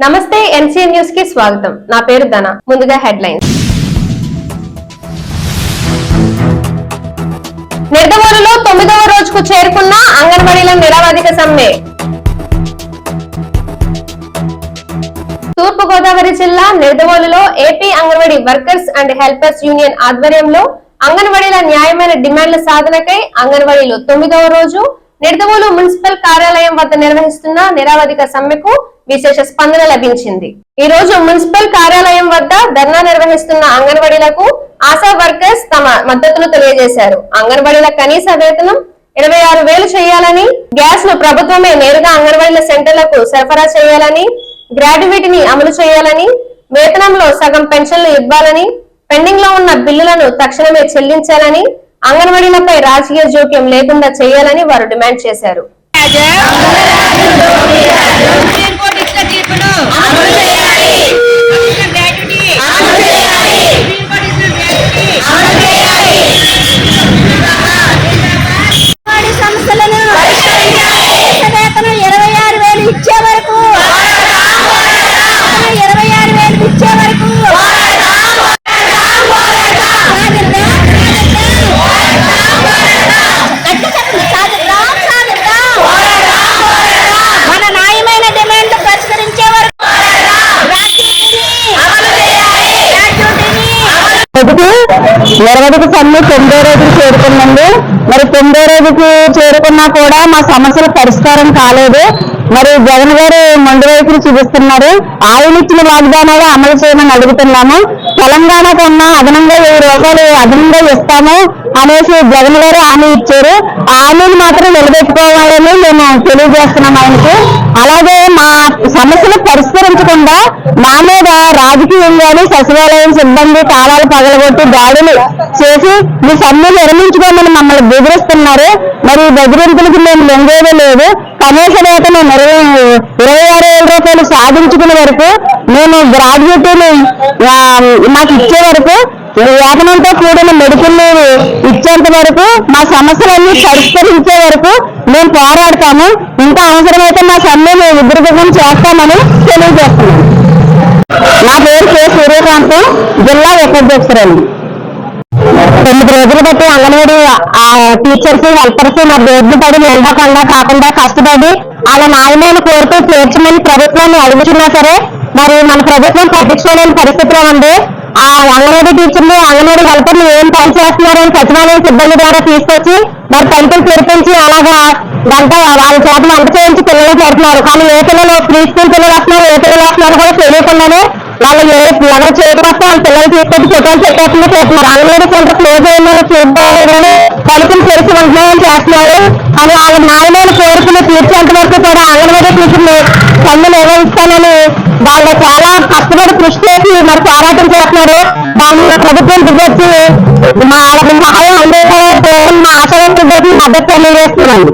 నమస్తే ఎన్సీఎన్ న్యూస్కి స్వాగతం. నా పేరు ధన. ముందుగా హెడ్ లైన్స్ తొమ్మిదవ రోజుకు చేరుకున్న అంగన్వాడీల నిరవధిక సమ్మె. తూర్పు గోదావరి జిల్లా నిర్దవోలులో AP anganwadi workers and helpers union ఆధ్వర్యంలో అంగన్వాడీల న్యాయమైన డిమాండ్ల సాధనకై అంగన్వాడీలు తొమ్మిదవ రోజు నిర్దవోలు మున్సిపల్ కార్యాలయం వద్ద నిర్వహిస్తున్న నిరావధిక సమ్మెకు విశేష స్పందన లభించింది. ఈ రోజు మున్సిపల్ కార్యాలయం వద్ద ధర్నా నిర్వహిస్తున్న అంగన్వాడీలకు ఆశా వర్కర్స్ తమ మద్దతును తెలియజేశారు. అంగన్వాడీల కనీస వేతనం ఇరవై ఆరు వేలు చేయాలని గ్యాస్ను ప్రభుత్వమే నేరుగా అంగన్వాడీల సెంటర్లకు సరఫరా చేయాలని గ్రాడ్యుయేట్ని అమలు చేయాలని వేతనంలో సగం పెన్షన్లు ఇవ్వాలని పెండింగ్లో ఉన్న బిల్లులను తక్షణమే చెల్లించాలని అంగన్వాడీలపై రాజకీయ జోక్యం లేకుండా చేయాలని వారు డిమాండ్ చేశారు. ఇరవైకి సమ్మె తొమ్మిదో రోజుకి చేరుకుందండి మరి తొమ్మిదో రోజుకి చేరుకున్నా కూడా మా సమస్యల పరిష్కారం కాలేదు. మరి జగన్ గారు మొండి వైపులు చూపిస్తున్నారు. ఆయన ఇచ్చిన వాగ్దానాలు అమలు చేయమని అడుగుతున్నాము. తెలంగాణ కన్నా అదనంగా వెయ్యి రూపాయలు అదనంగా ఇస్తాము అనేసి జగన్ గారు హామీ ఇచ్చారు. ఆ హామీని మాత్రం నిలబెట్టుకోవాలని మేము తెలియజేస్తున్నాం ఆయనకి. అలాగే సమస్యలు పరిష్కరించకుండా నా మీద రాజకీయంగాని సచివాలయం సిబ్బంది తాళాలు పగలగొట్టి దాడులు చేసి మీ సమ్మె నిర్మించుకోమని మమ్మల్ని బెదిరిస్తున్నారు. మరి బెదిరింపులకు మేము లొంగేదే లేదు కనీస వేతనం ఇరవై ఇరవై ఆరు వేల రూపాయలు సాధించుకునే వరకు మేము గ్రాడ్యుయేటీని మాకు ఇచ్చే వరకు వేతనంతో కూడిన మెడికల్ లీవ్ ఇచ్చేంత వరకు మా సమస్యలన్నీ పరిష్కరించే వరకు మేము పోరాడతాము. ఇంకా అవసరమైతే మా సమ్మెను ఉద్రగం చేస్తామని తెలియజేస్తున్నాం. నా పేరు కె. సూర్యకాంతం జిల్లా ఉపాధ్యక్షురాలు. తొమ్మిది రోజులు బట్టి అంగన్వాడీ టీచర్స్ హెల్పర్స్ మా బోర్డు పడి నిలబడకుండా కాకుండా కష్టపడి అలా న్యాయమైన కోరుతూ చేర్చమని ప్రభుత్వాన్ని అడుగుతున్నా సరే మరి మన ప్రభుత్వం పట్టించుకోలేని పరిస్థితిలో ఉంది. ఆ అంగన్వాడీ టీచర్లు అంగన్వాడీ హెల్పర్లు ఏం పని చేస్తున్నారని సచివాలయం సిబ్బంది ద్వారా తీసుకొచ్చి మరి పంపులు పిలిపించి అలాగా గంట వాళ్ళ చేత వంట చేయించి పిల్లలు పెడుతున్నారు. కానీ ఏ పిల్లలు ప్రీ స్కూల్ పిల్లలు వస్తున్నారు ఏ పిల్లలు వస్తున్నారు కూడా తెలియకుండానే వాళ్ళు ఏ ఎవరు చేయకపోతే వాళ్ళ పిల్లలు తీసుకొచ్చి ఫోటోలు పెట్టేస్తున్నా చేస్తున్నారు. అంగన్వాడీ సెంటర్ క్లోజ్ అయిందని చూద్దామని పలుకులు తెరిచి ఉంటున్నామని చేస్తున్నారు. కానీ వాళ్ళ న్యాయమైన కోరికలు తీర్చేంత వరకు కూడా అంగన్వాడీ టీచర్లు పనులు వాళ్ళు చాలా కష్టపడి కృషి చేసి మరి పోరాటం చేస్తున్నారు. దాన్ని ప్రభుత్వం దిగొచ్చి మా వాళ్ళకి సహాయం అందేలా మా ఆశయం దిగొచ్చి మద్దతు తెలియజేస్తున్నాను